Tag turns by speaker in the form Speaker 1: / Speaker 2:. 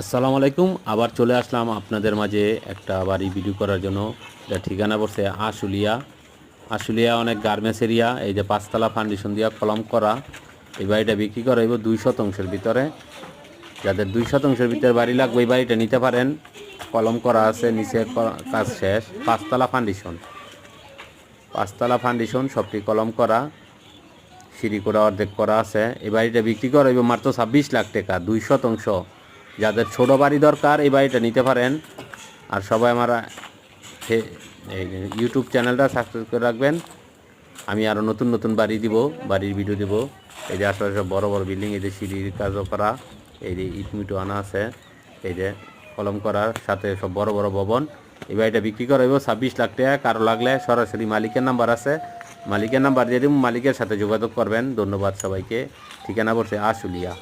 Speaker 1: আসসালামু আলাইকুম। আবার চলে আসলাম আপনাদের মাঝে একটা বাড়ি ভিডিও করার জন্য। এটা ঠিকানা পড়ছে আশুলিয়া। আশুলিয়া অনেক গার্মেন্টস এরিয়া এই যে পাঁচতলা ফাউন্ডেশন দিয়া কলম করা। এই বাড়িটা বিক্রি করা হইব দুই শতাংশের ভিতরে। যাদের দুই শতাংশের ভিতরে বাড়ি লাগবে, এই বাড়িটা নিতে পারেন। কলম করা আছে, নিচে কাজ শেষ। পাঁচতলা ফাউন্ডেশন পাঁচতলা ফাউন্ডেশন সবটি কলম করা। সিঁড়ি করা অর্ধেক করা আছে। এই বাড়িটা বিক্রি করা হইব মাত্র ছাব্বিশ লাখ টাকা, দুই শতাংশ। যাদের ছোট বাড়ি দরকার এই বাড়িটা নিতে পারেন। আর সবাই আমার ইউটিউব চ্যানেলটা সাবস্ক্রাইব করে রাখবেন। আমি আরও নতুন নতুন বাড়ি দিব, বাড়ির ভিডিও দিব। এই যে সব বড়ো বড় বিল্ডিং এই যে সিঁড়ির কাজও করা, এই যে ইট মিটু আনা আছে, এই যে কলম করার সাথে সব বড় বড় ভবন। এই বাড়িটা বিক্রি করা হইব ছাব্বিশ লাখ টাকা। কারও লাগলে সরাসরি মালিকের নাম্বার আছে। মালিকের নাম্বার দিয়ে দিব, মালিকের সাথে যোগাযোগ করবেন। ধন্যবাদ সবাইকে। ঠিকানা পড়ছে আশুলিয়া।